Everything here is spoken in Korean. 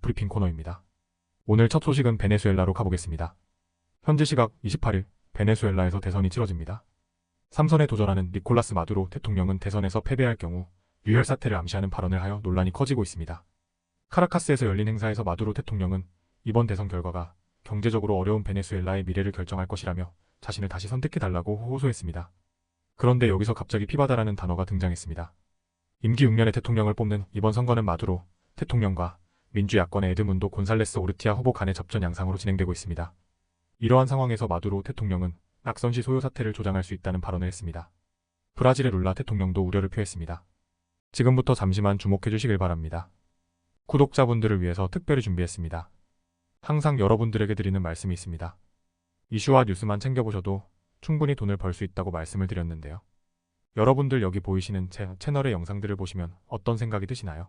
브리핑 코너입니다. 오늘 첫 소식은 베네수엘라로 가보겠습니다. 현지 시각 28일 베네수엘라에서 대선이 치러집니다. 3선에 도전하는 니콜라스 마두로 대통령은 대선에서 패배할 경우 유혈 사태를 암시하는 발언을 하여 논란이 커지고 있습니다. 카라카스에서 열린 행사에서 마두로 대통령은 이번 대선 결과가 경제적으로 어려운 베네수엘라의 미래를 결정할 것이라며 자신을 다시 선택해달라고 호소했습니다. 그런데 여기서 갑자기 피바다라는 단어가 등장했습니다. 임기 6년의 대통령을 뽑는 이번 선거는 마두로 대통령과 민주야권의 에드문도 곤살레스 오르티아 후보 간의 접전 양상으로 진행되고 있습니다. 이러한 상황에서 마두로 대통령은 낙선 시 소요 사태를 조장할 수 있다는 발언을 했습니다. 브라질의 룰라 대통령도 우려를 표했습니다. 지금부터 잠시만 주목해 주시길 바랍니다. 구독자분들을 위해서 특별히 준비했습니다. 항상 여러분들에게 드리는 말씀이 있습니다. 이슈와 뉴스만 챙겨보셔도 충분히 돈을 벌 수 있다고 말씀을 드렸는데요. 여러분들 여기 보이시는 제 채널의 영상들을 보시면 어떤 생각이 드시나요?